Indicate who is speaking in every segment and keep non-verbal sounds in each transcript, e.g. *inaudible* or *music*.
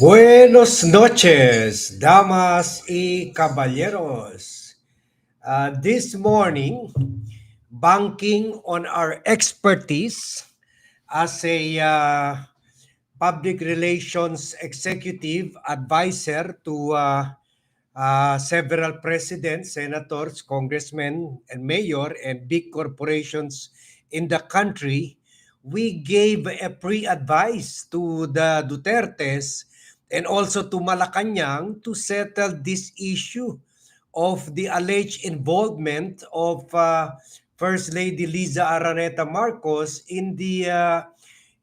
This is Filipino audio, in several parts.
Speaker 1: Buenos noches, damas y caballeros. Uh, this morning, banking on our expertise as a uh, public relations executive advisor to uh, uh, several presidents, senators, congressmen, and mayor, and big corporations in the country, we gave a pre-advice to the Dutertes and also to Malacanang to settle this issue of the alleged involvement of uh, First Lady Liza Araneta Marcos in the uh,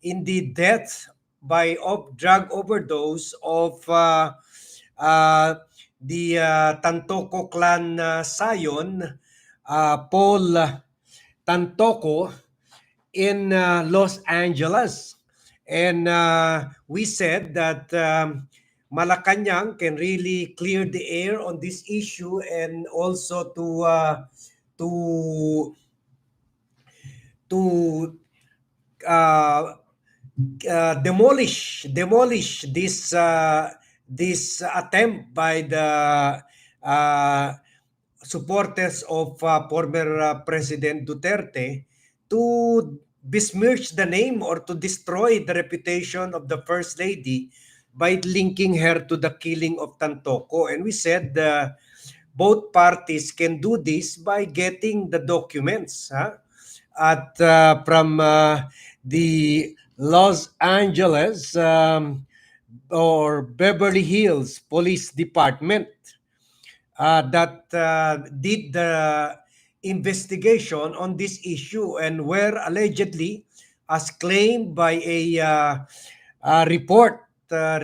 Speaker 1: in the death by of drug overdose of uh, uh, the uh, Tantoco clan uh, uh, Paul Tantoco in uh, Los Angeles. And uh, we said that um, Malacanang can really clear the air on this issue and also to uh, to to uh, uh, demolish demolish this uh, this attempt by the uh, supporters of uh, former uh, President Duterte to besmirch the name or to destroy the reputation of the First Lady by linking her to the killing of Tantoco. And we said both parties can do this by getting the documents huh? At uh, from uh, the Los Angeles um, or Beverly Hills Police Department uh, that did the investigation on this issue and were allegedly, as claimed by a, uh, a report uh,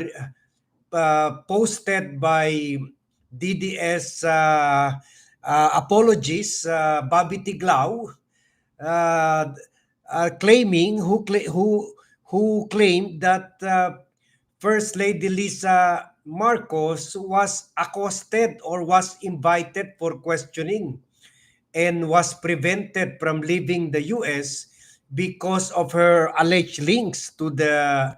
Speaker 1: uh, posted by DDS apologies, Bobby Tiglao, uh, uh, claiming who cla- who who claimed that uh, First Lady Lisa Marcos was accosted or was invited for questioning and was prevented from leaving the US because of her alleged links to the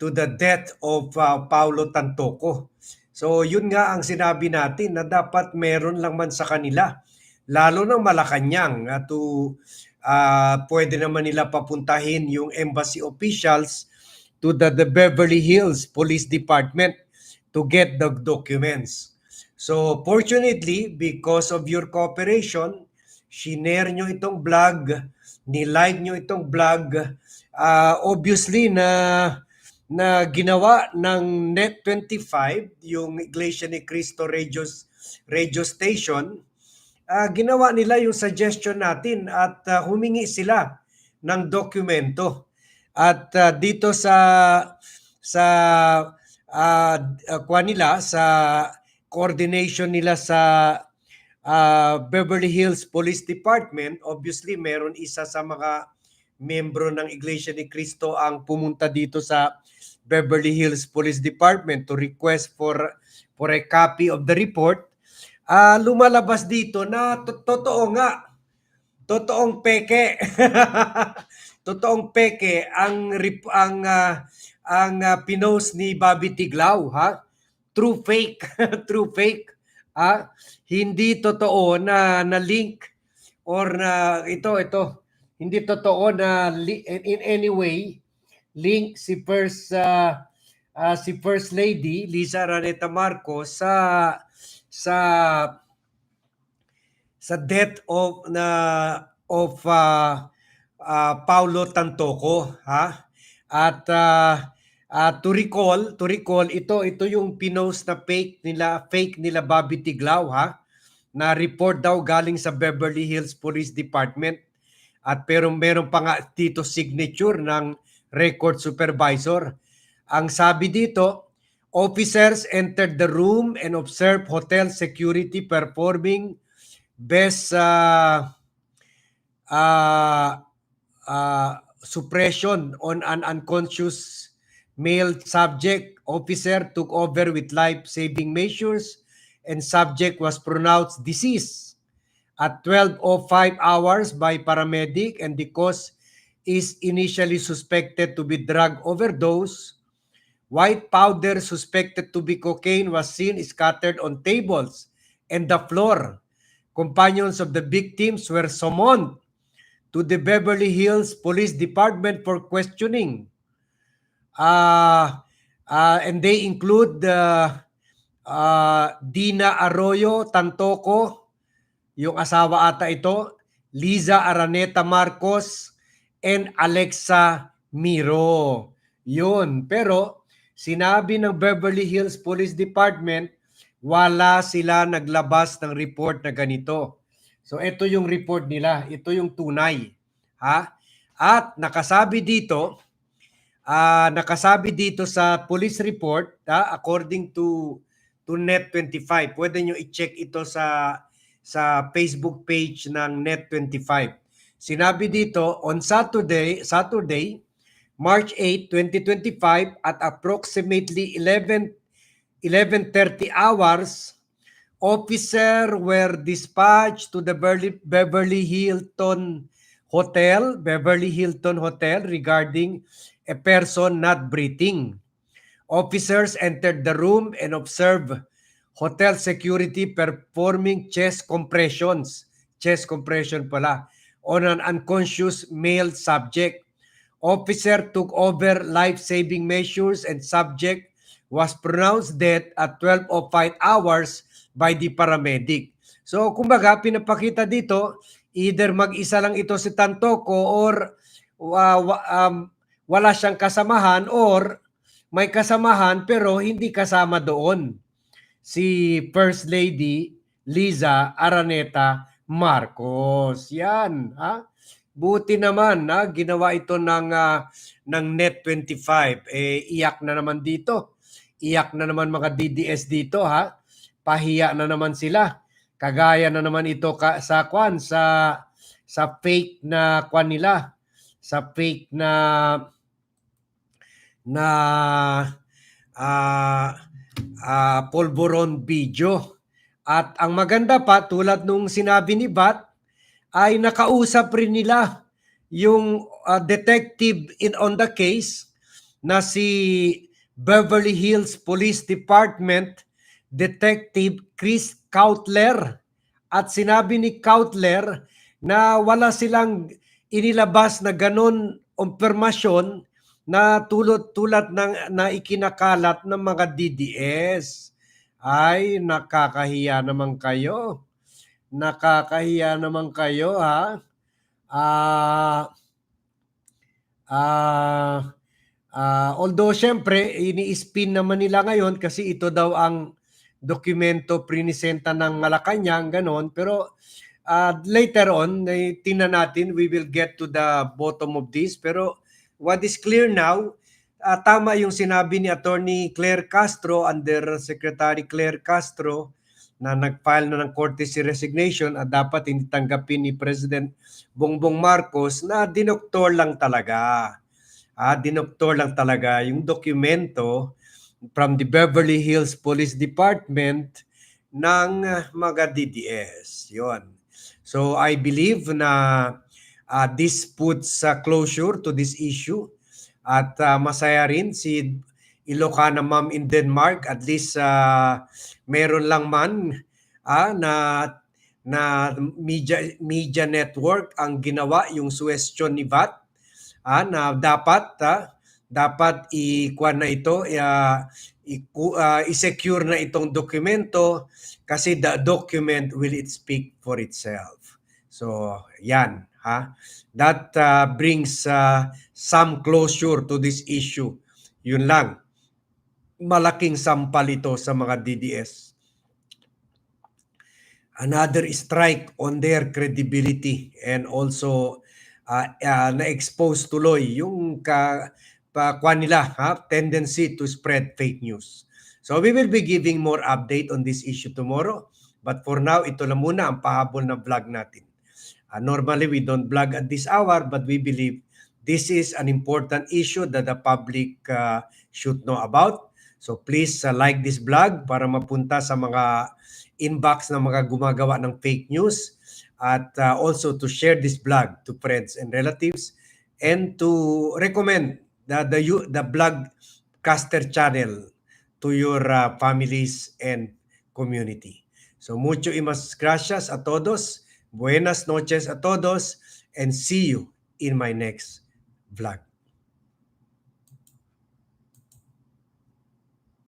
Speaker 1: to the death of uh, Paulo Tantoco. So yun nga ang sinabi natin na dapat meron lang man sa kanila lalo ng Malacanang uh, to uh, pwede naman nila papuntahin yung embassy officials to the, the Beverly Hills Police Department to get the documents. So fortunately, because of your cooperation, shinare nyo itong vlog, ni-like nyo itong vlog, uh, obviously na na ginawa ng Net25, yung Iglesia ni Cristo Radio, radio station, uh, ginawa nila yung suggestion natin at uh, humingi sila ng dokumento. At uh, dito sa sa uh, nila sa coordination nila sa uh, Beverly Hills Police Department, obviously meron isa sa mga membro ng Iglesia ni Cristo ang pumunta dito sa Beverly Hills Police Department to request for for a copy of the report. Uh, lumalabas dito na to- totoo nga. Totoong peke. *laughs* totoong peke ang rip, ang uh, ang uh, pinost ni Bobby Tiglao, ha? True fake, *laughs* true fake. Ah, hindi totoo na na link or na ito ito hindi totoo na li- in any way link si first uh, uh, si First Lady Lisa Raneta Marcos sa sa sa death of na of uh, uh, Paulo Tantoco ha? At uh, uh, to recall to recall ito ito yung pinost na fake nila fake nila Bobby Tiglao ha? Na report daw galing sa Beverly Hills Police Department. At pero meron pa nga dito signature ng record supervisor. Ang sabi dito, officers entered the room and observed hotel security performing best uh, uh, uh, suppression on an unconscious male subject. Officer took over with life-saving measures and subject was pronounced deceased at 12.05 hours by paramedic and the cause is initially suspected to be drug overdose. White powder suspected to be cocaine was seen scattered on tables and the floor. Companions of the victims were summoned to the Beverly Hills Police Department for questioning. Uh, uh, and they include the uh, Dina Arroyo Tantoco, yung asawa ata ito, Liza Araneta Marcos, and Alexa Miro. Yun. Pero sinabi ng Beverly Hills Police Department, wala sila naglabas ng report na ganito. So ito yung report nila, ito yung tunay. Ha? At nakasabi dito, ah nakasabi dito sa police report, ha, according to to Net25. Pwede nyo i-check ito sa sa Facebook page ng Net25. Sinabi dito on Saturday, Saturday, March 8, 2025 at approximately 11 11:30 hours officer were dispatched to the Beverly, Hilton Hotel, Beverly Hilton Hotel regarding a person not breathing. Officers entered the room and observed hotel security performing chest compressions, chest compression pala, on an unconscious male subject. Officer took over life-saving measures and subject was pronounced dead at 12.05 hours by the paramedic. So, kumbaga, pinapakita dito, either mag-isa lang ito si Tantoco or uh, um, wala siyang kasamahan or may kasamahan pero hindi kasama doon si First Lady Liza Araneta Marcos. Yan, ha? Buti naman na ginawa ito ng uh, ng Net25. Eh iyak na naman dito. Iyak na naman mga DDS dito, ha? Pahiya na naman sila. Kagaya na naman ito ka, sa kwan sa sa fake na kwan nila. Sa fake na na uh, uh, polvoron video. At ang maganda pa, tulad nung sinabi ni Bat, ay nakausap rin nila yung uh, detective in on the case na si Beverly Hills Police Department Detective Chris Cautler. At sinabi ni Cautler na wala silang inilabas na ganon impormasyon na tulad tulad ng na ikinakalat ng mga DDS. Ay, nakakahiya naman kayo. Nakakahiya naman kayo, ha? Ah, ah, ah, although syempre ini-spin naman nila ngayon kasi ito daw ang dokumento prinisenta ng Malacanang ganon pero uh, later on tingnan natin we will get to the bottom of this pero what is clear now uh, tama yung sinabi ni Attorney Claire Castro under Secretary Claire Castro na nag-file na ng courtesy resignation at dapat hindi tanggapin ni President Bongbong Marcos na dinoktor lang talaga. Ah, dinoktor lang talaga yung dokumento from the Beverly Hills Police Department ng mga DDS. Yon. So I believe na uh, this puts uh, closure to this issue at uh, masaya rin si Ilocana Mom in Denmark at least uh, meron lang man uh, na na media media network ang ginawa yung suwestyon ni VAT uh, na dapat uh, dapat i-kuan na ito uh, i-secure na itong dokumento kasi the document will it speak for itself. So, yan ha. That uh, brings uh, some closure to this issue. Yun lang. Malaking sampal ito sa mga DDS. Another strike on their credibility and also uh, uh, na-expose tuloy yung ka, pa, kwa nila, ha? tendency to spread fake news. So we will be giving more update on this issue tomorrow. But for now, ito lang muna ang pahabol na vlog natin. Uh, normally, we don't vlog at this hour, but we believe this is an important issue that the public uh, should know about. So please uh, like this vlog para mapunta sa mga inbox ng mga gumagawa ng fake news at uh, also to share this vlog to friends and relatives and to recommend the the, the Blogcaster channel to your uh, families and community. So mucho y mas gracias a todos. Buenas noches a todos and see you in my next vlog.